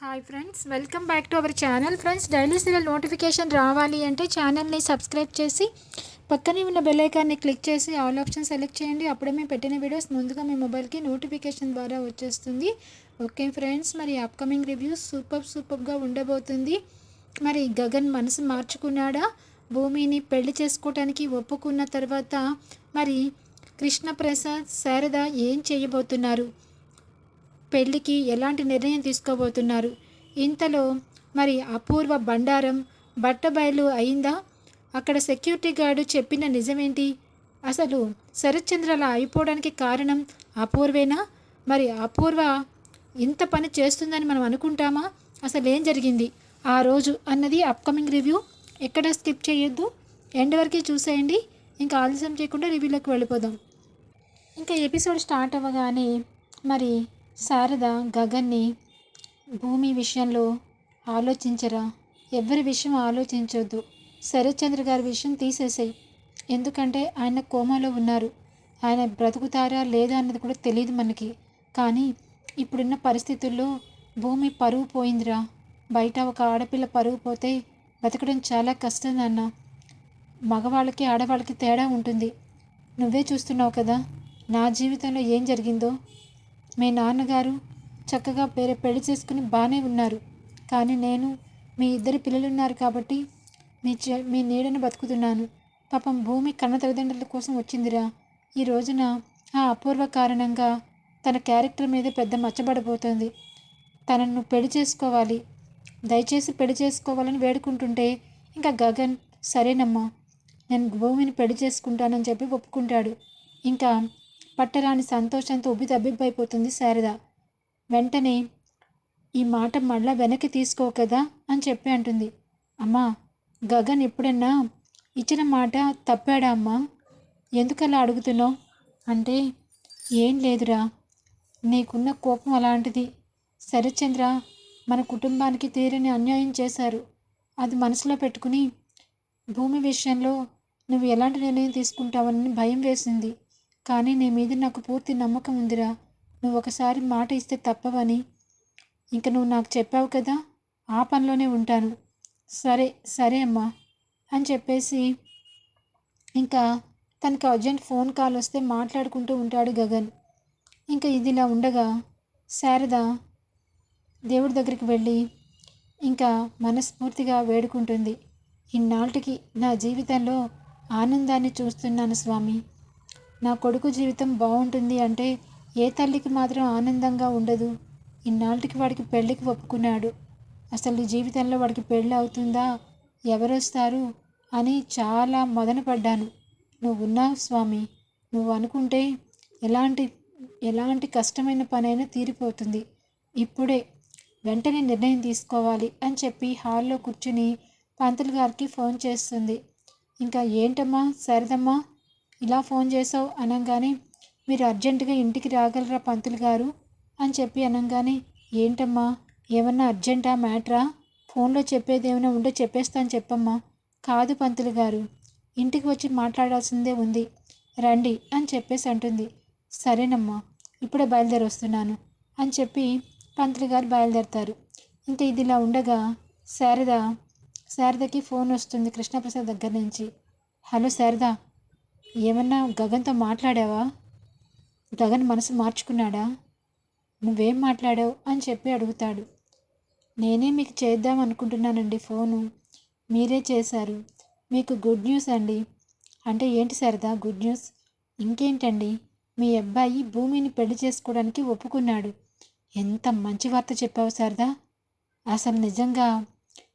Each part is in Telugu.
Hi friends welcome back to our channel friends daily serial notification రావాలి అంటే ఛానల్ని సబ్స్క్రైబ్ చేసి పక్కనే ఉన్న బెల్ ఐకాన్ని క్లిక్ చేసి ఆల్ ఆప్షన్ సెలెక్ట్ చేయండి. అప్పుడే మేము పెట్టిన వీడియోస్ ముందుగా మీ మొబైల్కి నోటిఫికేషన్ ద్వారా వచ్చేస్తుంది. ఓకే ఫ్రెండ్స్ మరి అప్కమింగ్ రివ్యూస్ సూపర్ సూపర్గా ఉండబోతుంది. మరి గగన్ మనసు మార్చుకున్నాడా? భూమిని పెళ్ళి చేసుకోవటానికి ఒప్పుకున్న తర్వాత మరి కృష్ణప్రసాద్ శారద ఏం చేయబోతున్నారు? పెళ్ళికి ఎలాంటి నిర్ణయం తీసుకోబోతున్నారు? ఇంతలో మరి అపూర్వ బండారం బట్టబయలు అయిందా? అక్కడ సెక్యూరిటీ గార్డు చెప్పిన నిజమేంటి? అసలు శరత్చంద్ర అలా అయిపోవడానికి కారణం అపూర్వేనా? మరి అపూర్వ ఇంత పని చేస్తుందని మనం అనుకుంటామా? అసలు ఏం జరిగింది? ఆ రోజు అన్నది అప్కమింగ్ రివ్యూ? ఎక్కడ స్కిప్ చేయొద్దు? ఎండ్ వరకు చూసేయండి. ఇంకా ఆలస్యం చేయకుండా రివ్యూలోకి వెళ్ళిపోదాం. ఇంకా ఎపిసోడ్ స్టార్ట్ అవ్వగానే మరి శారద గగన్ని భూమి విషయంలో ఆలోచించరా? ఎవరి విషయం ఆలోచించొద్దు. శరత్చంద్ర గారి విషయం తీసేసాయి. ఎందుకంటే ఆయన కోమాలో ఉన్నారు. ఆయన బ్రతుకుతారా లేదా అన్నది కూడా తెలియదు మనకి. కానీ ఇప్పుడున్న పరిస్థితుల్లో భూమి పరువు పోయిందిరా. బయట ఒక ఆడపిల్ల పరువు పోతే బతకడం చాలా కష్టం నాన్న. మగవాళ్ళకి ఆడవాళ్ళకి తేడా ఉంటుంది. నువ్వే చూస్తున్నావు కదా నా జీవితంలో ఏం జరిగిందో? మీ నాన్నగారు చక్కగా వేరే పెళ్ళి చేసుకుని బాగానే ఉన్నారు. కానీ నేను మీ ఇద్దరు పిల్లలు ఉన్నారు కాబట్టి మీ చె మీ నీడను బతుకుతున్నాను. పాపం భూమి కన్న తల్లిదండ్రుల కోసం వచ్చిందిరా. ఈ రోజున ఆ అపూర్వ కారణంగా తన క్యారెక్టర్ మీద పెద్ద మచ్చబడబోతోంది తనను పెళ్ళి చేసుకోవాలి. దయచేసి పెళ్ళి చేసుకోవాలని వేడుకుంటుంటే ఇంకా గగన్ సరేనమ్మా. నేను భూమిని పెళ్ళి చేసుకుంటానని చెప్పి ఒప్పుకుంటాడు. ఇంకా పట్టరాని సంతోషంతో ఉబ్బితబ్బిబ్బైపోతుంది శారద. వెంటనే ఈ మాట మళ్ళా వెనక్కి తీసుకో కదా అని చెప్పి అంటుంది. అమ్మా గగన్ ఎప్పుడన్నా ఇచ్చిన మాట తప్పాడా అమ్మా? ఎందుకలా అడుగుతున్నావు? అంటే ఏం లేదురా. నీకున్న కోపం అలాంటిది. శరత్చంద్ర మన కుటుంబానికి తీరని అన్యాయం చేశారు. అది మనసులో పెట్టుకుని భూమి విషయంలో నువ్వు ఎలాంటి నిర్ణయం తీసుకుంటావని భయం వేసింది. కానీ నీ మీద నాకు పూర్తి నమ్మకం ఉందిరా. నువ్వు ఒకసారి మాట ఇస్తే తప్పవని. ఇంక నువ్వు నాకు చెప్పావు కదా ఆ పనిలోనే ఉంటాను. సరే సరే అమ్మా అని చెప్పేసి ఇంకా తనకి అర్జెంట్ ఫోన్ కాల్ వస్తే మాట్లాడుకుంటూ ఉంటాడు గగన్. ఇంకా ఇదిలా ఉండగా శారద దేవుడి దగ్గరికి వెళ్ళి ఇంకా మనస్ఫూర్తిగా వేడుకుంటుంది. ఇన్నాళ్ళకి నా జీవితంలో ఆనందాన్ని చూస్తున్నాను స్వామి. నా కొడుకు జీవితం బాగుంటుంది అంటే ఏ తల్లికి మాత్రం ఆనందంగా ఉండదు. ఇన్నాళ్ళకి వాడికి పెళ్ళికి ఒప్పుకున్నాడు. అసలు జీవితంలో వాడికి పెళ్ళి అవుతుందా? ఎవరొస్తారు? అని చాలా మదనపడ్డాను నువ్వున్నావు స్వామి నువ్వు అనుకుంటే ఎలాంటి ఎలాంటి కష్టమైన పనైనా తీరిపోతుంది. ఇప్పుడే వెంటనే నిర్ణయం తీసుకోవాలి అని చెప్పి హాల్లో కూర్చుని పంతులు గారికి ఫోన్ చేస్తుంది. ఇంకా ఏంటమ్మా సరదమ్మా ఇలా ఫోన్ చేసావు అనగానే మీరు అర్జెంటుగా ఇంటికి రాగలరా పంతులు గారు? అని చెప్పి అనగానే ఏంటమ్మా ఏమన్నా అర్జెంటా మ్యాటరా? ఫోన్లో చెప్పేది ఏమైనా ఉంటే చెప్పేస్తాను చెప్పమ్మా. కాదు పంతులు గారు ఇంటికి వచ్చి మాట్లాడాల్సిందే ఉంది. రండి అని చెప్పేసి అంటుంది. సరేనమ్మా ఇప్పుడే బయలుదేరి వస్తున్నాను అని చెప్పి పంతులు గారు బయలుదేరతారు. ఇంకా ఇదిలా ఉండగా శారద శారదకి ఫోన్ వస్తుంది కృష్ణప్రసాద్ దగ్గర నుంచి. హలో శారద ఏమన్నా గగన్తో మాట్లాడావా? గగన్ మనసు మార్చుకున్నాడా? నువ్వేం మాట్లాడావు అని చెప్పి అడుగుతాడు. నేనే మీకు చేద్దాం అనుకుంటున్నానండి ఫోను. మీరే చేశారు. మీకు గుడ్ న్యూస్ అండి. అంటే ఏంటి సరదా గుడ్ న్యూస్? ఇంకేంటండి? మీ అబ్బాయి భూమిని పెళ్ళి చేసుకోవడానికి ఒప్పుకున్నాడు. ఎంత మంచి వార్త చెప్పావు సరదా అసలు నిజంగా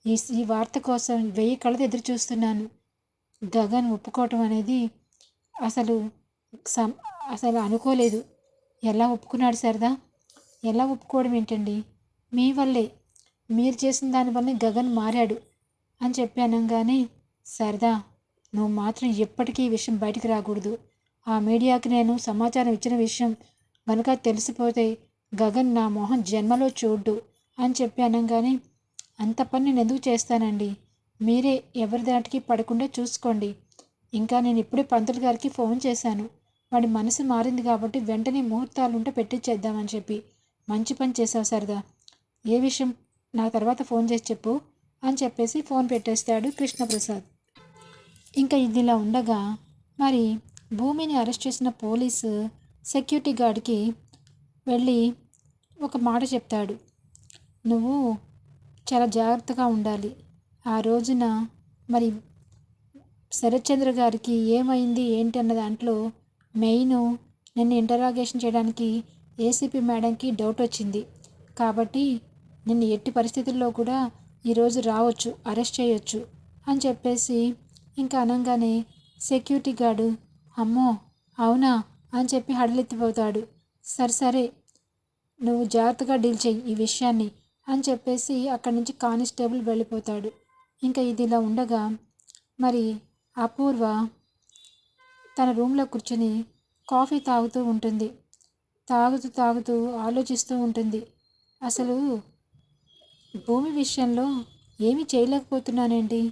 ఈ ఈ వార్త కోసం వెయ్యి కళ్ళతో ఎదురు చూస్తున్నాను. గగన్ ఒప్పుకోవటం అనేది అసలు సం అసలు అనుకోలేదు. ఎలా ఒప్పుకున్నాడు సరదా? ఎలా ఒప్పుకోవడం ఏంటండి? మీ వల్లే. మీరు చేసిన దానివల్లే గగన్ మారాడు అని చెప్పి అనగానే సరదా నువ్వు మాత్రం ఎప్పటికీ ఈ విషయం బయటికి రాకూడదు. ఆ మీడియాకి నేను సమాచారం ఇచ్చిన విషయం కనుక తెలిసిపోతే గగన్ నా మొహం జన్మలో చూడ్డు అని చెప్పి అనగానే అంత పని నేను ఎందుకు చేస్తానండి? మీరే ఎవరి దాటికి పడకుండా చూసుకోండి. ఇంకా నేను ఇప్పుడే పంతులు గారికి ఫోన్ చేశాను. వాడి మనసు మారింది కాబట్టి వెంటనే ముహూర్తాలు ఉంటే పెట్టించేద్దామని చెప్పి. మంచి పని చేసావు సరదా. ఏ విషయం? నా తర్వాత ఫోన్ చేసి చెప్పు అని చెప్పేసి ఫోన్ పెట్టేస్తాడు కృష్ణప్రసాద్. ఇంకా ఇదిలా ఉండగా మరి భూమిని అరెస్ట్ చేసిన పోలీసు సెక్యూరిటీ గార్డ్కి వెళ్ళి ఒక మాట చెప్తాడు. నువ్వు చాలా జాగ్రత్తగా ఉండాలి. ఆ రోజున మరి శరత్చంద్ర గారికి ఏమైంది ఏంటి అన్న దాంట్లో మెయిన్ నిన్ను ఇంటరాగేషన్ చేయడానికి ఏసీపీ మేడంకి డౌట్ వచ్చింది. కాబట్టి నిన్ను ఎట్టి పరిస్థితుల్లో కూడా ఈరోజు రావచ్చు అరెస్ట్ చేయొచ్చు అని చెప్పేసి ఇంకా అనగానే సెక్యూరిటీ గార్డు అమ్మో అవునా అని చెప్పి హడలెత్తిపోతాడు. సరే సరే నువ్వు జాగ్రత్తగా డీల్ చెయ్యి ఈ విషయాన్ని అని చెప్పేసి అక్కడి నుంచి కానిస్టేబుల్ వెళ్ళిపోతాడు. ఇంకా ఇది ఇలా ఉండగా మరి అపూర్వ తన రూమ్లో కూర్చొని కాఫీ తాగుతూ ఉంటుంది. తాగుతూ తాగుతూ ఆలోచిస్తూ ఉంటుంది. అసలు భూమి విషయంలో ఏమీ చేయలేకపోతున్నానేంటి?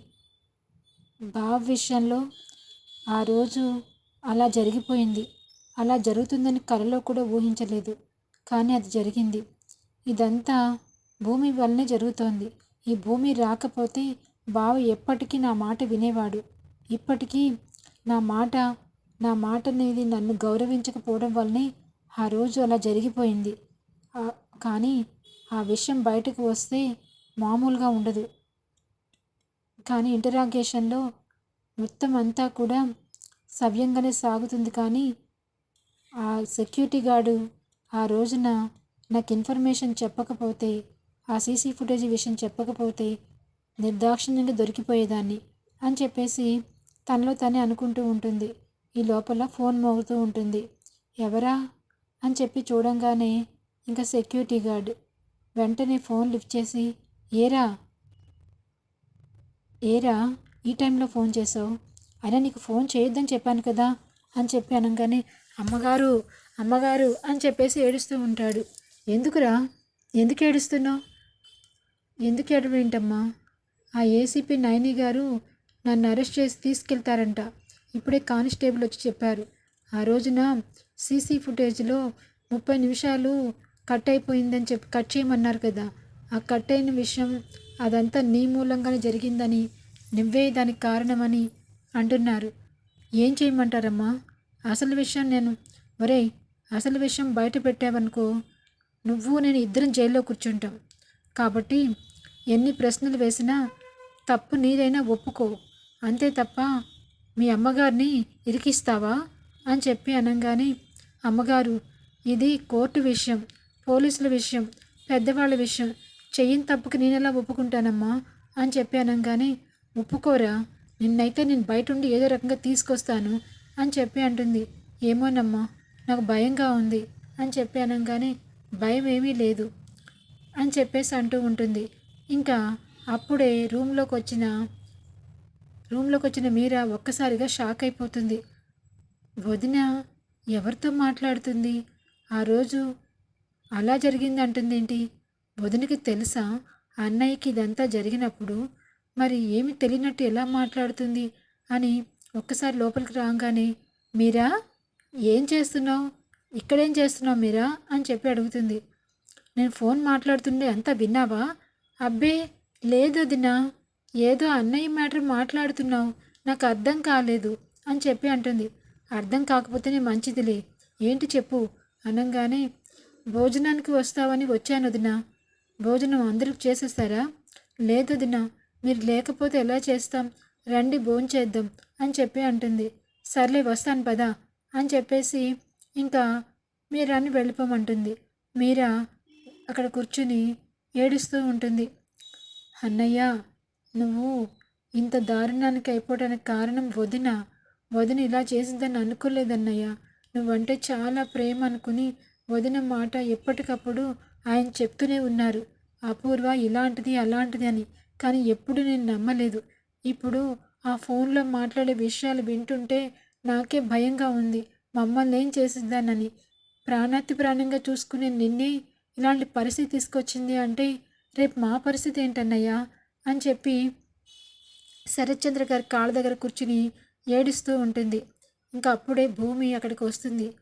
బాబు విషయంలో ఆ రోజు అలా జరిగిపోయింది. అలా జరుగుతుందని కలలో కూడా ఊహించలేదు. కానీ అది జరిగింది. ఇదంతా భూమి వల్లనే జరుగుతోంది. ఈ భూమి రాకపోతే బావ ఎప్పటికీ నా మాట వినేవాడు. ఇప్పటికీ నా మాట నా మాట అనేది నన్ను గౌరవించకపోవడం వల్లనే ఆ రోజు అలా జరిగిపోయింది. కానీ ఆ విషయం బయటకు వస్తే మామూలుగా ఉండదు. కానీ ఇంటరాగేషన్లో మొత్తం అంతా కూడా సవ్యంగానే సాగుతుంది. కానీ ఆ సెక్యూరిటీ గార్డు ఆ రోజున నాకు ఇన్ఫర్మేషన్ చెప్పకపోతే ఆ సీసీ ఫుటేజ్ విషయం చెప్పకపోతే నిర్దాక్షిణ్యంగా దొరికిపోయేదాన్ని అని చెప్పేసి తనలో తనే అనుకుంటూ ఉంటుంది. ఈ లోపల ఫోన్ మోగుతూ ఉంటుంది. ఎవరా? అని చెప్పి చూడంగానే ఇంకా సెక్యూరిటీ గార్డ్ వెంటనే ఫోన్ లిఫ్ట్ చేసి ఏరా? ఏరా ఈ టైంలో ఫోన్ చేసావు అయినా నీకు ఫోన్ చేయొద్దని చెప్పాను కదా? అని చెప్పి అనగానే అమ్మగారు అమ్మగారు అని చెప్పేసి ఏడుస్తూ ఉంటాడు. ఎందుకురా? ఎందుకు ఏడుస్తున్నావు? ఎందుకు ఏడవేంటమ్మా ఆ ఏసీపీ నైని గారు నన్ను అరెస్ట్ చేసి తీసుకెళ్తారంట. ఇప్పుడే కానిస్టేబుల్ వచ్చి చెప్పారు. ఆ రోజున సీసీ ఫుటేజ్లో ముప్పై నిమిషాలు కట్ అయిపోయిందని చెప్పి కట్ చేయమన్నారు కదా. ఆ కట్ అయిన విషయం అదంతా నీ మూలంగానే జరిగిందని నువ్వే దానికి కారణమని అంటున్నారు. ఏం చేయమంటారమ్మా? అసలు విషయం నేను ఒరేయ్ అసలు విషయం బయట పెట్టావనుకో నువ్వు నేను ఇద్దరం జైల్లో కూర్చుంటాం. కాబట్టి ఎన్ని ప్రశ్నలు వేసినా తప్పు నీదైనా ఒప్పుకో. అంతే తప్ప మీ అమ్మగారిని ఇరికిస్తావా? అని చెప్పి అనగానే అమ్మగారు ఇది కోర్టు విషయం పోలీసుల విషయం పెద్దవాళ్ళ విషయం. చెయ్యిన తప్పుకి నేను ఎలా ఒప్పుకుంటానమ్మా? అని చెప్పి అనగానే ఒప్పుకోరా నిన్నైతే నేను బయట ఉండి ఏదో రకంగా తీసుకొస్తాను అని చెప్పి అంటుంది. ఏమోనమ్మా నాకు భయంగా ఉంది అని చెప్పి అనగానే భయం ఏమీ లేదు అని చెప్పేసి అంటూ ఉంటుంది. ఇంకా అప్పుడే రూమ్లోకి వచ్చిన రూమ్లోకి వచ్చిన మీరా ఒక్కసారిగా షాక్ అయిపోతుంది వదిన ఎవరితో మాట్లాడుతుంది? ఆ రోజు అలా జరిగింది అంటుంది ఏంటి వదినకి తెలుసా? అన్నయ్యకి ఇదంతా జరిగినప్పుడు మరి ఏమి తెలియనట్టు ఎలా మాట్లాడుతుంది అని ఒక్కసారి లోపలికి రాగానే మీరా ఏం చేస్తున్నావు? ఇక్కడేం చేస్తున్నావు మీరా? అని చెప్పి అడుగుతుంది. నేను ఫోన్ మాట్లాడుతుండే అంతా విన్నావా? అబ్బే లేదు దినా ఏదో అన్నయ్య మ్యాటర్ మాట్లాడుతున్నావు నాకు అర్థం కాలేదు అని చెప్పి అంటుంది. అర్థం కాకపోతేనే మంచిదిలే. ఏంటి చెప్పు? అనగానే భోజనానికి వస్తావని వచ్చాను వదినా. భోజనం అందరికి చేసేస్తారా? లేదు వదినా మీరు లేకపోతే ఎలా చేస్తాం? రండి భోంచేద్దాం అని చెప్పి అంటుంది. సర్లే వస్తాను పదా అని చెప్పేసి ఇంకా మీరాని వెళ్ళిపోమంటుంది. మీరా అక్కడ కూర్చుని ఏడుస్తూ ఉంటుంది. అన్నయ్య నువ్వు ఇంత దారుణానికి అయిపోవడానికి కారణం వదిన. వదిన ఇలా చేసిందని అనుకోలేదన్నయ్య. నువ్వంటే చాలా ప్రేమ అనుకుని వదిన మాట ఎప్పటికప్పుడు ఆయన చెప్తూనే ఉన్నారు. అపూర్వ ఇలాంటిది అలాంటిది అని. కానీ ఎప్పుడు నేను నమ్మలేదు. ఇప్పుడు ఆ ఫోన్లో మాట్లాడే విషయాలు వింటుంటే నాకే భయంగా ఉంది. మమ్మల్ని ఏం చేసిద్దానని. ప్రాణాతి ప్రాణంగా చూసుకునే నిన్నే ఇలాంటి పరిస్థితి తీసుకొచ్చింది అంటే రేపు మా పరిస్థితి ఏంటన్నయ్యా? అని చెప్పి శరత్చంద్ర గారి కాళ్ళ దగ్గర కూర్చుని ఏడుస్తూ ఉంటుంది. ఇంకా అప్పుడే భూమి అక్కడికి వస్తుంది.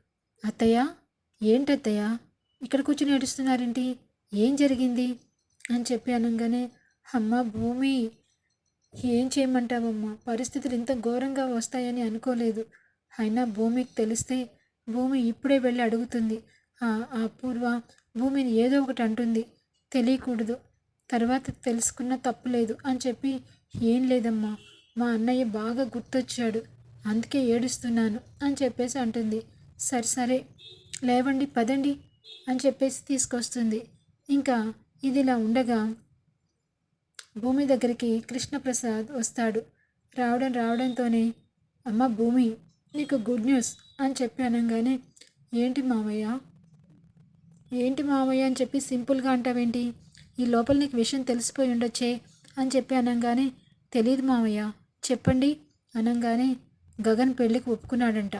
అత్తయ్య ఏంటత్తయ్య ఇక్కడ కూర్చుని ఏడుస్తున్నారేంటి? ఏం జరిగింది? అని చెప్పి అనగానే అమ్మ భూమి ఏం చేయమంటావమ్మా? పరిస్థితులు ఇంత ఘోరంగా వస్తాయని అనుకోలేదు. అయినా భూమికి తెలిస్తే భూమి ఇప్పుడే వెళ్ళి అడుగుతుంది. ఆ భూమిని ఏదో ఒకటి అంటుంది. తెలియకూడదు. తర్వాత తెలుసుకున్న తప్పు లేదు అని చెప్పి ఏం లేదమ్మా మా అన్నయ్య బాగా గుర్తొచ్చాడు అందుకే ఏడుస్తున్నాను అని చెప్పేసి అంటుంది. సరే సరే లేవండి పదండి అని చెప్పేసి తీసుకొస్తుంది. ఇంకా ఇది ఇలా ఉండగా భూమి దగ్గరికి కృష్ణప్రసాద్ వస్తాడు. రావడం రావడంతోనే అమ్మ భూమి నీకు గుడ్ న్యూస్ అని చెప్పి అనగానే ఏంటి మామయ్య ఏంటి మామయ్య అని చెప్పి సింపుల్గా అంటావేంటి? ఈ లోపల నీకు విషయం తెలిసిపోయి ఉండొచ్చే అని చెప్పి అనగానే తెలియదు మావయ్య చెప్పండి అనగానే గగన్ పెళ్ళికి ఒప్పుకున్నాడంట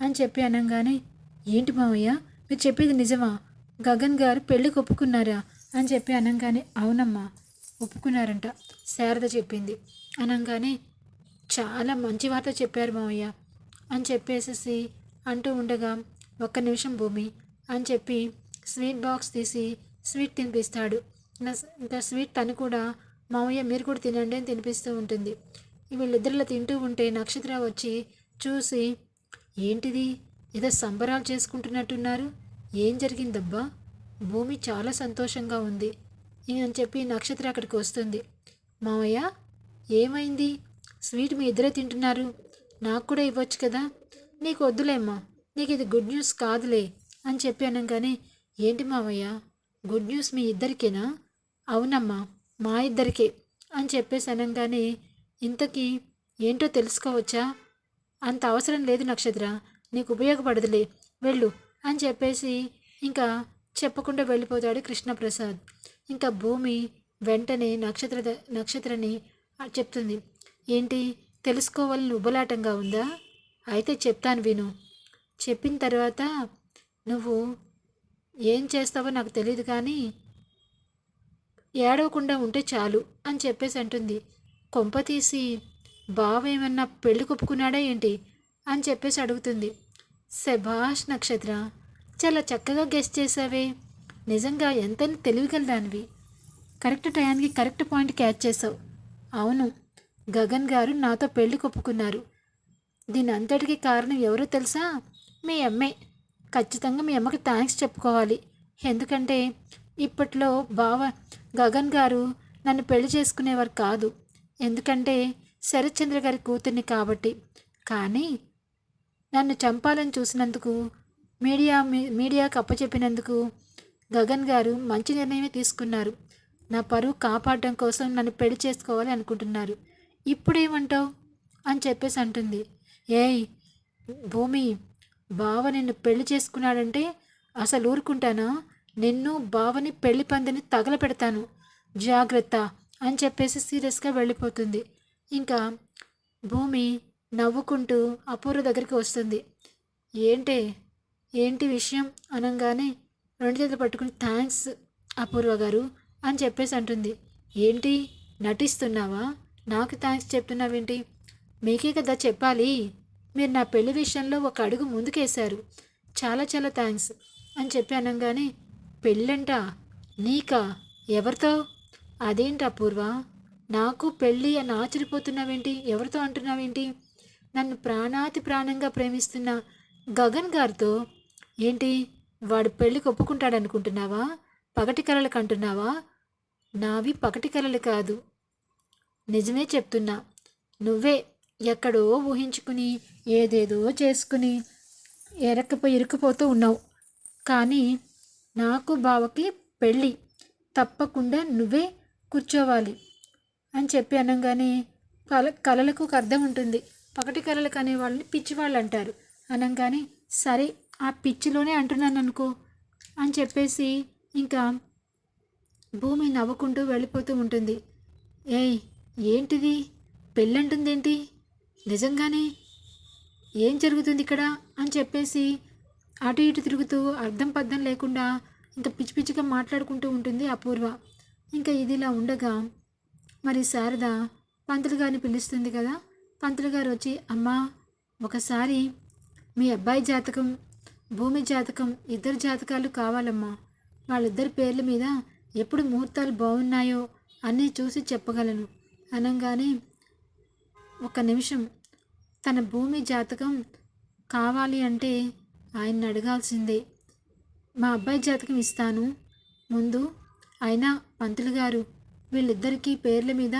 అని చెప్పి అనగానే ఏంటి మావయ్య మీరు చెప్పేది నిజమా? గగన్ గారు పెళ్ళికి ఒప్పుకున్నారా? అని చెప్పి అనగానే అవునమ్మా ఒప్పుకున్నారంట శారద చెప్పింది. అనగానే చాలా మంచి వార్త చెప్పారు మావయ్య అని చెప్పేసేసి అంటూ ఉండగా ఒక్క నిమిషం భూమి అని చెప్పి స్వీట్ బాక్స్ తీసి స్వీట్ తినిపిస్తాడు. ఇంకా స్వీట్ తను కూడా మామయ్య మీరు కూడా తినండి అని తినిపిస్తూ ఉంటుంది. వీళ్ళిద్దరిలో తింటూ ఉంటే నక్షత్ర వచ్చి చూసి ఏంటిది? ఏదో సంబరాలు చేసుకుంటున్నట్టున్నారు? ఏం జరిగిందబ్బా? భూమి చాలా సంతోషంగా ఉంది అని చెప్పి నక్షత్ర అక్కడికి వస్తుంది. మామయ్య ఏమైంది? స్వీట్ మీ ఇద్దరే తింటున్నారు. నాకు కూడా ఇవ్వచ్చు కదా? నీకు వద్దులేమ్మా. నీకు ఇది గుడ్ న్యూస్ కాదులే అని చెప్పి అనగానే ఏంటి మావయ్య? గుడ్ న్యూస్ మీ ఇద్దరికేనా? అవునమ్మా మా ఇద్దరికే అని చెప్పేసి అనగానే ఇంతకీ ఏంటో తెలుసుకోవచ్చా? అంత అవసరం లేదు నక్షత్ర నీకు ఉపయోగపడదులే వెళ్ళు అని చెప్పేసి ఇంకా చెప్పకుండా వెళ్ళిపోతాడు కృష్ణప్రసాద్. ఇంకా భూమి వెంటనే నక్షత్ర నక్షత్రని చెప్తుంది. ఏంటి తెలుసుకోవాలని ఉబలాటంగా ఉందా? అయితే చెప్తాను విను. చెప్పిన తర్వాత నువ్వు ఏం చేస్తావో నాకు తెలియదు కానీ ఏడవకుండా ఉంటే చాలు అని చెప్పేసి అంటుంది. కొంప తీసి బావ ఏమన్నా పెళ్ళి కొప్పుకున్నాడా ఏంటి? అని చెప్పేసి అడుగుతుంది. శభాష్ నక్షత్ర చాలా చక్కగా గెస్ట్ చేసావే నిజంగా ఎంత తెలివిగలదానివి. కరెక్ట్ టయానికి కరెక్ట్ పాయింట్ క్యాచ్ చేసావు అవును గగన్ గారు నాతో పెళ్ళి కొప్పుకున్నారు. దీని అంతటికి కారణం ఎవరో తెలుసా? మీ అమ్మే. ఖచ్చితంగా మీ అమ్మకి థ్యాంక్స్ చెప్పుకోవాలి. ఎందుకంటే ఇప్పట్లో బావ గగన్ గారు నన్ను పెళ్ళి చేసుకునేవారు కాదు. ఎందుకంటే శరత్చంద్ర గారి కూతుర్ని కాబట్టి. కానీ నన్ను చంపాలని చూసినందుకు మీడియా మీ- మీడియాకు అప్పచెప్పినందుకు గగన్ గారు మంచి నిర్ణయమే తీసుకున్నారు. నా పరువు కాపాడడం కోసం నన్ను పెళ్ళి చేసుకోవాలి అనుకుంటున్నారు. ఇప్పుడేమంటావు? అని చెప్పేసి అంటుంది. ఏయ్ భూమి బావ నిన్ను పెళ్ళి చేసుకున్నాడంటే అసలు ఊరుకుంటానా? నిన్ను బావని పెళ్ళి పందిని తగలపెడతాను. జాగ్రత్త అని చెప్పేసి సీరియస్గా వెళ్ళిపోతుంది. ఇంకా భూమి నవ్వుకుంటూ అపూర్వ దగ్గరికి వస్తుంది. ఏంటే? ఏంటి విషయం? అనగానే రెండు చేతులు పట్టుకుని థ్యాంక్స్ అపూర్వ గారు అని చెప్పేసి అంటుంది. ఏంటి? నటిస్తున్నావా? నాకు థ్యాంక్స్ చెప్తున్నావేంటి? మీకే కదా చెప్పాలి. మీరు నా పెళ్ళి విషయంలో ఒక అడుగు ముందుకేశారు. చాలా చాలా థ్యాంక్స్ అని చెప్పి అనగానే పెళ్ళంట. నీకా? ఎవరితో? అదేంటి అపూర్వ నాకు పెళ్ళి అని ఆశ్చర్యపోతున్నావేంటి? ఎవరితో అంటున్నావేంటి? నన్ను ప్రాణాతి ప్రాణంగా ప్రేమిస్తున్న గగన్ గారితో. ఏంటి? వాడు పెళ్ళికి ఒప్పుకుంటాడనుకుంటున్నావా? పగటి కలలకు అంటున్నావా నావి పగటి కలలు కాదు. నిజమే చెప్తున్నా. నువ్వే ఎక్కడో ఊహించుకుని ఏదేదో చేసుకుని ఎరక్కపోయి ఇరుక్కుపోతూ ఉన్నావు. కానీ నాకు బావకి పెళ్ళి. తప్పకుండా నువ్వే కూర్చోవాలి అని చెప్పి అనగానే కల కళలకు ఒక అర్థం ఉంటుంది. పగటి కళలకు అనే వాళ్ళని పిచ్చివాళ్ళు అంటారు. అనగానే సరే ఆ పిచ్చిలోనే అంటున్నాను అనుకో అని చెప్పేసి ఇంకా భూమి నవ్వుకుంటూ వెళ్ళిపోతూ ఉంటుంది. ఏయ్ ఏంటిది? పెళ్ళంటుందేంటి? నిజంగానే ఏం జరుగుతుంది ఇక్కడ? అని చెప్పేసి అటు ఇటు తిరుగుతూ అర్థం పద్ధం లేకుండా ఇంకా పిచ్చి పిచ్చిగా మాట్లాడుకుంటూ ఉంటుంది అపూర్వ. ఇంకా ఇదిలా ఉండగా మరి శారద పంతులు గారిని పిలుస్తుంది కదా? పంతులు గారు వచ్చి అమ్మా ఒకసారి మీ అబ్బాయి జాతకం భూమి జాతకం ఇద్దరు జాతకాలు కావాలమ్మా. వాళ్ళిద్దరి పేర్ల మీద ఎప్పుడు ముహూర్తాలు బాగున్నాయో అన్నీ చూసి చెప్పగలను. అనగానే ఒక నిమిషం తన భూమి జాతకం కావాలి అంటే ఆయన్ని అడగాల్సిందే. మా అబ్బాయి జాతకం ఇస్తాను. ముందు అయినా పంతులు గారు వీళ్ళిద్దరికీ పేర్ల మీద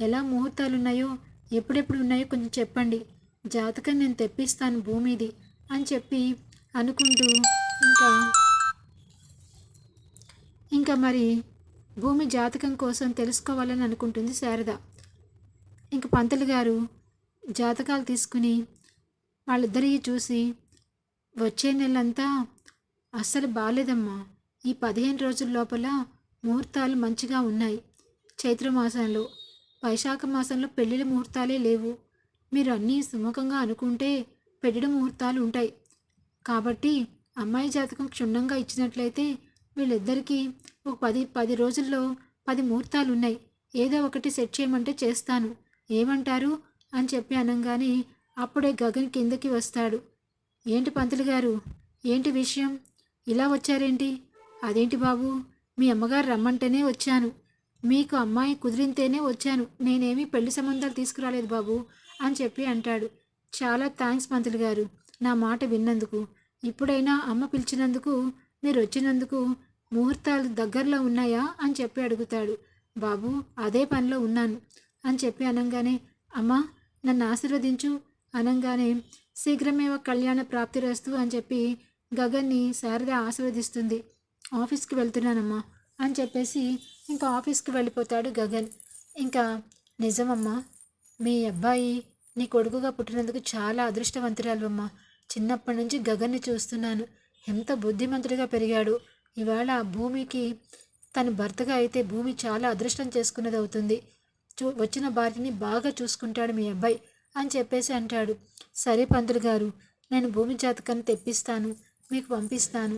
ఎలా ముహూర్తాలు ఉన్నాయో ఎప్పుడెప్పుడు ఉన్నాయో కొంచెం చెప్పండి. జాతకం నేను తెప్పిస్తాను భూమిది అని చెప్పి అనుకుంటూ ఇంకా ఇంకా మరి భూమి జాతకం కోసం తెలుసుకోవాలని అనుకుంటుంది శారద. ఇంక పంతులు గారు జాతకాలు తీసుకుని వాళ్ళిద్దరివి చూసి వచ్చే నెలంతా అస్సలు బాగాలేదమ్మా ఈ పదిహేను రోజుల లోపల ముహూర్తాలు మంచిగా ఉన్నాయి. చైత్రమాసంలో వైశాఖ మాసంలో పెళ్ళిళ్ళ ముహూర్తాలే లేవు. మీరు అన్నీ సుముఖంగా అనుకుంటే పెళ్ళిడి ముహూర్తాలు ఉంటాయి. కాబట్టి అమ్మాయి జాతకం క్షుణ్ణంగా ఇచ్చినట్లయితే వీళ్ళిద్దరికీ ఒక పది పది రోజుల్లో పది ముహూర్తాలు ఉన్నాయి. ఏదో ఒకటి సెట్ చేయమంటే చేస్తాను. ఏమంటారు? అని చెప్పి అనగానే అప్పుడే గగన్ కిందకి వస్తాడు. ఏంటి పంతులు గారు? ఏంటి విషయం? ఇలా వచ్చారేంటి? అదేంటి బాబు? మీ అమ్మగారు రమ్మంటేనే వచ్చాను. మీకు అమ్మాయి కుదిరింతేనే వచ్చాను. నేనేమీ పెళ్ళి సంబంధాలు తీసుకురాలేదు బాబు అని చెప్పి అంటాడు. చాలా థ్యాంక్స్ పంతులు గారు. నా మాట విన్నందుకు. ఇప్పుడైనా అమ్మ పిలిచినందుకు మీరు వచ్చినందుకు ముహూర్తాలు దగ్గరలో ఉన్నాయా అని చెప్పి అడుగుతాడు. బాబు అదే పనిలో ఉన్నాను అని చెప్పి అనగానే అమ్మ నన్ను ఆశీర్వదించు. అనగానే శీఘ్రమేవ కళ్యాణ ప్రాప్తి రస్తు అని చెప్పి గగన్ని శారద ఆశీర్వదిస్తుంది. ఆఫీస్కి వెళ్తున్నానమ్మా అని చెప్పేసి ఇంకా ఆఫీస్కి వెళ్ళిపోతాడు గగన్. ఇంకా నిజమమ్మా మీ అబ్బాయి నీ కొడుకుగా పుట్టినందుకు చాలా అదృష్టవంతురాలు అమ్మా చిన్నప్పటి నుంచి గగన్ని చూస్తున్నాను. ఎంత బుద్ధిమంతుడిగా పెరిగాడు. ఇవాళ ఆ భూమికి తన భర్తగా అయితే భూమి చాలా అదృష్టం చేసుకున్నది అవుతుంది చూ వచ్చిన భార్యని బాగా చూసుకుంటాడు మీ అబ్బాయి. అని చెప్పేసి అంటాడు. సరే పంతులు గారు నేను భూమి జాతకాన్ని తెప్పిస్తాను మీకు పంపిస్తాను.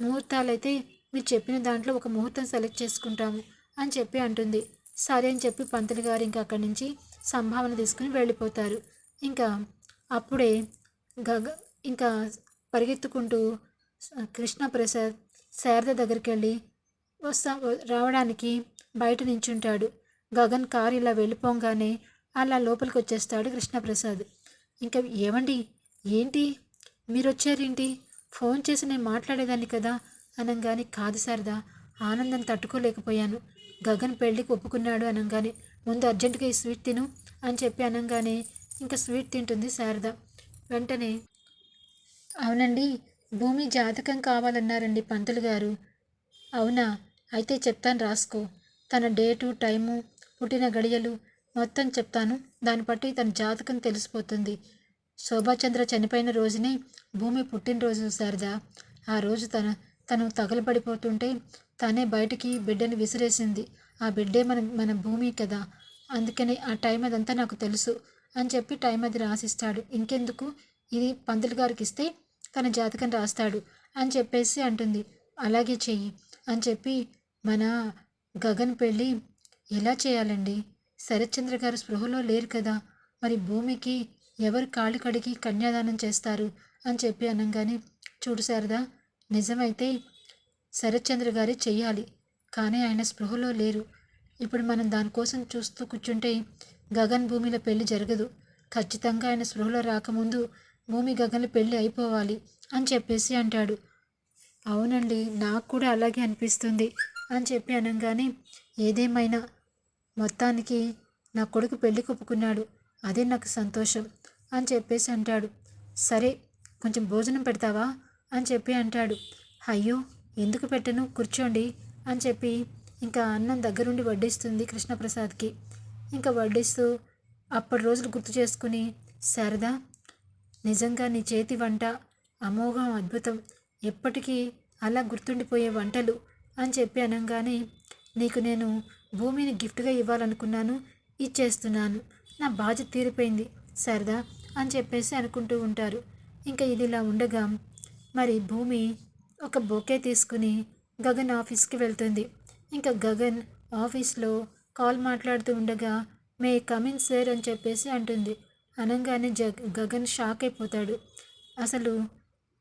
ముహూర్తాలైతే మీరు చెప్పిన దాంట్లో ఒక ముహూర్తం సెలెక్ట్ చేసుకుంటాము అని చెప్పి అంటుంది. సరే అని చెప్పి పంతులు గారు ఇంకా అక్కడి నుంచి సంభావన తీసుకుని వెళ్ళిపోతారు. ఇంకా అప్పుడే గగ ఇంకా పరిగెత్తుకుంటూ కృష్ణప్రసాద్ శారద దగ్గరికి వెళ్ళి వస్తా రావడానికి బయట నించుంటాడు. గగన్ కారు ఇలా వెళ్ళిపోగానే అలా లోపలికి వచ్చేస్తాడు కృష్ణప్రసాద్. ఇంకా ఏమండి? ఏంటి? మీరు వచ్చారేంటి ఫోన్ చేసి నేను మాట్లాడేదాన్ని కదా? అనంగానే కాదు శారదా ఆనందం తట్టుకోలేకపోయాను. గగన్ పెళ్ళికి ఒప్పుకున్నాడు అనగానే ముందు అర్జెంటుగా ఈ స్వీట్ తిను అని చెప్పి అనగానే ఇంకా స్వీట్ తింటుంది శారద. వెంటనే అవునండి భూమి జాతకం కావాలన్నారండి పంతులు గారు. అవునా? అయితే చెప్తాను రాసుకో. తన డేటు టైము పుట్టిన గడియలు మొత్తం చెప్తాను. దాన్ని బట్టి తన జాతకం తెలిసిపోతుంది. శోభాచంద్ర చనిపోయిన రోజునే భూమి పుట్టినరోజు శారదా. ఆ రోజు తన తను తగలబడిపోతుంటే తనే బయటికి బిడ్డని విసిరేసింది. ఆ బిడ్డే మన మన భూమి కదా. అందుకని ఆ టైం అదంతా నాకు తెలుసు అని చెప్పి టైం అది రాసిస్తాడు. ఇంకెందుకు? ఇది పంతులు గారికి ఇస్తే తన జాతకం రాస్తాడు అని చెప్పేసి అంటుంది. అలాగే చెయ్యి అని చెప్పి మన గగన్ పెళ్ళి ఎలా చేయాలండి? శరత్చంద్ర గారు స్పృహలో లేరు కదా. మరి భూమికి ఎవరు కాళ్ళు కడిగి కన్యాదానం చేస్తారు అని చెప్పి అనగానే చూడు శారదా నిజమైతే శరత్చంద్ర గారే చెయ్యాలి. కానీ ఆయన స్పృహలో లేరు. ఇప్పుడు మనం దానికోసం చూస్తూ కూర్చుంటే గగన్ భూమిల పెళ్ళి జరగదు. ఖచ్చితంగా ఆయన స్పృహలో రాకముందు భూమి గగన్ల పెళ్ళి అయిపోవాలి అని చెప్పేసి అంటాడు. అవునండి నాకు కూడా అలాగే అనిపిస్తుంది అని చెప్పి అనగానే ఏదేమైనా మొత్తానికి నా కొడుకు పెళ్ళి ఒప్పుకున్నాడు అదే నాకు సంతోషం అని చెప్పేసి అంటాడు. సరే కొంచెం భోజనం పెడతావా అని చెప్పి అంటాడు. అయ్యో ఎందుకు పెట్టను? కూర్చోండి అని చెప్పి ఇంకా అన్నం దగ్గరుండి వడ్డిస్తుంది కృష్ణప్రసాద్కి. ఇంకా వడ్డిస్తూ అప్పటి రోజులు గుర్తు చేసుకుని శారదా నిజంగా నీ చేతి వంట అమోఘం అద్భుతం ఎప్పటికీ అలా గుర్తుండిపోయే వంటలు అని చెప్పి అనగానే నీకు నేను భూమిని గిఫ్ట్గా ఇవ్వాలనుకున్నాను. ఇచ్చేస్తున్నాను. నా బాధ్యత తీరిపోయింది. సరదా అని చెప్పేసి అనుకుంటూ ఉంటారు. ఇంకా ఇది ఇలా ఉండగా మరి భూమి ఒక బొకే తీసుకుని గగన్ ఆఫీస్కి వెళ్తుంది. ఇంకా గగన్ ఆఫీస్లో కాల్ మాట్లాడుతూ ఉండగా మే కమిన్ సార్ అని చెప్పేసి అంటుంది. అనగానే జగ్ గగన్ షాక్ అయిపోతాడు. అసలు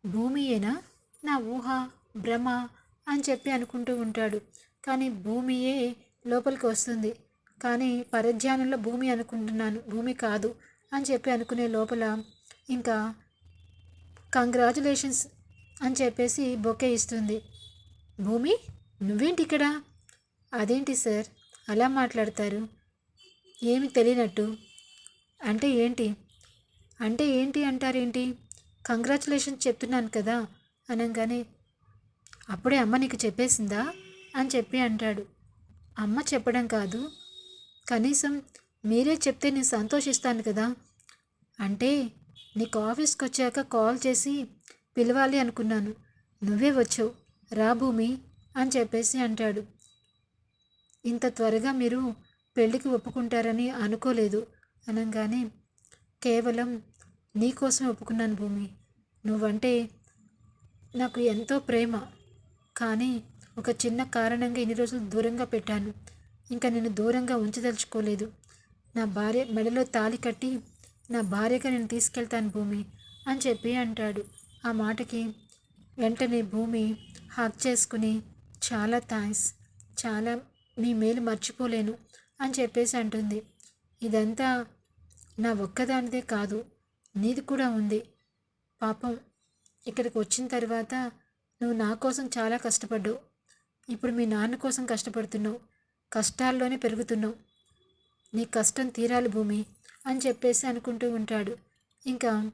భూమియేనా? నా ఊహ భ్రమ అని చెప్పి అనుకుంటూ ఉంటాడు. కానీ భూమియే లోపలికి వస్తుంది. కానీ పరధ్యానంలో భూమి అనుకుంటున్నాను. భూమి కాదు అని చెప్పి అనుకునే లోపల ఇంకా కంగ్రాచులేషన్స్ అని చెప్పేసి బొకే ఇస్తుంది. భూమి నువ్వేంటి ఇక్కడ? అదేంటి సార్? అలా మాట్లాడతారు. ఏమి తెలియనట్టు. అంటే ఏంటి? అంటే ఏంటి అంటారేంటి? కంగ్రాచులేషన్స్ చెప్తున్నాను కదా అనగానే అప్పుడే అమ్మ నీకు చెప్పేసిందా? అని చెప్పి అంటాడు. అమ్మ చెప్పడం కాదు. కనీసం మీరే చెప్తే నేను సంతోషిస్తాను కదా. అంటే నీకు ఆఫీస్కి వచ్చాక కాల్ చేసి పిలవాలి అనుకున్నాను. నువ్వే వచ్చావు. రా భూమి అని చెప్పేసి అంటాడు. ఇంత త్వరగా మీరు పెళ్ళికి ఒప్పుకుంటారని అనుకోలేదు అనగానే కేవలం నీకోసం ఒప్పుకున్నాను భూమి. నువ్వంటే నాకు ఎంతో ప్రేమ. కానీ ఒక చిన్న కారణంగా ఇన్ని రోజులు దూరంగా పెట్టాను. ఇంకా నేను దూరంగా ఉంచదలుచుకోలేదు. నా భార్య మెడలో తాలి కట్టి నా భార్యగా నేను తీసుకెళ్తాను భూమి అని చెప్పి అంటాడు. ఆ మాటకి వెంటనే భూమి హక్ చేసుకుని చాలా థ్యాంక్స్ చాలా మీ మేలు మర్చిపోలేను అని చెప్పేసి అంటుంది. ఇదంతా నా ఒక్కదానిదే కాదు నీది కూడా ఉంది. పాపం ఇక్కడికి వచ్చిన తర్వాత నువ్వు నా కోసం చాలా కష్టపడ్డావు. ఇప్పుడు మీ నాన్న కోసం కష్టపడుతున్నావు కష్టాల్లోనే పెరుగుతున్నావు. నీ కష్టం తీరాలి భూమి అని చెప్పేసి అనుకుంటూ ఉంటాడు. ఇంకా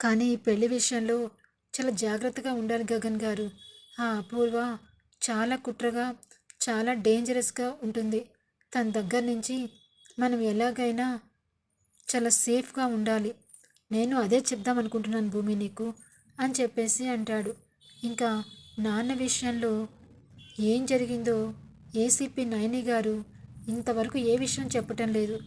కానీ ఈ పెళ్ళి విషయంలో చాలా జాగ్రత్తగా ఉండాలి గగన్ గారు. ఆ అపూర్వ చాలా కుట్రగా చాలా డేంజరస్గా ఉంటుంది. తన దగ్గర నుంచి మనం ఎలాగైనా చాలా సేఫ్గా ఉండాలి. నేను అదే చెప్దాం అనుకుంటున్నాను భూమి నీకు అని చెప్పేసి అంటాడు. ఇంకా నాన్న విషయంలో ఏం జరిగిందో ఏసీపీ నయని గారు ఇంతవరకు ఏ విషయం చెప్పటం లేదు.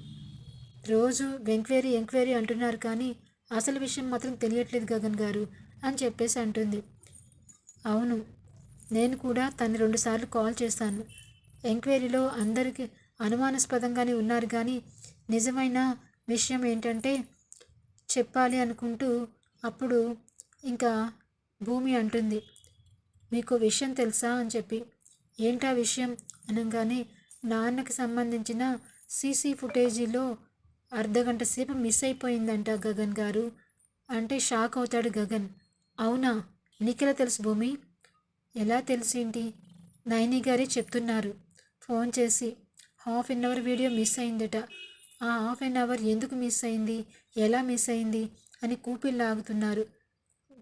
రోజు ఎంక్వైరీ ఎంక్వైరీ అంటున్నారు కానీ అసలు విషయం మాత్రం తెలియట్లేదు గగన్ గారు అని చెప్పేసి అంటుంది. అవును నేను కూడా తను రెండుసార్లు కాల్ చేశాను. ఎంక్వైరీలో అందరికీ అనుమానాస్పదంగానే ఉన్నారు కానీ నిజమైన విషయం ఏంటంటే చెప్పాలి అనుకుంటూ అప్పుడు ఇంకా భూమి అంటుంది. మీకు విషయం తెలుసా అని చెప్పి ఏంటా విషయం? అనగానే నాన్నకి సంబంధించిన సీసీ ఫుటేజీలో అర్ధగంట సేపు మిస్ అయిపోయిందంట గగన్ గారు. అంటే షాక్ అవుతాడు గగన్. అవునా? నీకెలా తెలుసు భూమి? ఎలా తెలిసేంటి? నైని గారే చెప్తున్నారు. ఫోన్ చేసి half an hour video miss అయిందట. ఆ హాఫ్ అన్ అవర్ ఎందుకు మిస్ అయింది? ఎలా మిస్ అయింది? అని కూపిల్లాగుతున్నారు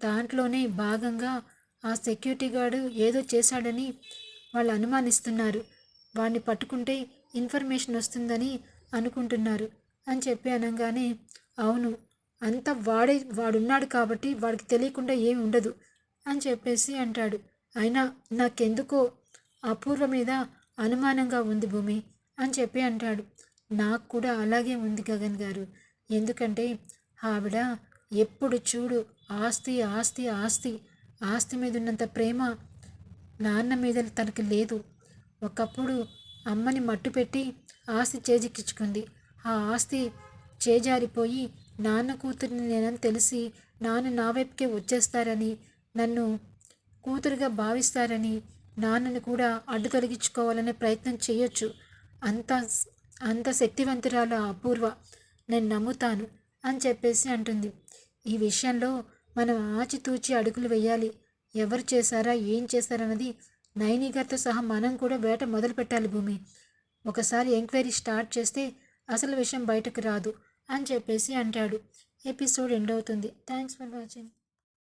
దాంట్లోనే భాగంగా ఆ సెక్యూరిటీ గార్డు ఏదో చేశాడని వాళ్ళు అనుమానిస్తున్నారు. వాడిని పట్టుకుంటే ఇన్ఫర్మేషన్ వస్తుందని అనుకుంటున్నారు అని చెప్పి అనగానే అవును అంత వాడే వాడున్నాడు కాబట్టి వాడికి తెలియకుండా ఏమి ఉండదు అని చెప్పేసి అంటాడు. అయినా నాకెందుకో అపూర్వ మీద అనుమానంగా ఉంది భూమి అని చెప్పి అంటాడు. నాకు కూడా అలాగే ఉంది గగన్ గారు. ఎందుకంటే ఆవిడ ఎప్పుడు చూడు ఆస్తి ఆస్తి ఆస్తి ఆస్తి మీద ఉన్నంత ప్రేమ నాన్న మీద తనకి లేదు. ఒకప్పుడు అమ్మని మట్టు పెట్టి ఆస్తి చేజిక్కించుకుంది. ఆ ఆస్తి చేజారిపోయి నాన్న కూతురిని నేనని తెలిసి నాన్న నా వైపుకే వచ్చేస్తారని నన్ను కూతురుగా భావిస్తారని నాన్నని కూడా అడ్డు తొలగించుకోవాలనే ప్రయత్నం చేయొచ్చు. అంత అంత శక్తివంతురాలు అపూర్వ. నేను నమ్ముతాను అని చెప్పేసి అంటుంది. ఈ విషయంలో మనం ఆచితూచి అడుగులు వేయాలి. ఎవరు చేశారా? ఏం చేశారన్నది నైని గారితో సహా మనం కూడా వేట మొదలు పెట్టాలి భూమి. ఒకసారి ఎంక్వైరీ స్టార్ట్ చేస్తే అసలు విషయం బయటకు రాదు అని చెప్పేసి అంటాడు. ఎపిసోడ్ ఎండ్ అవుతుంది. Thanks for watching.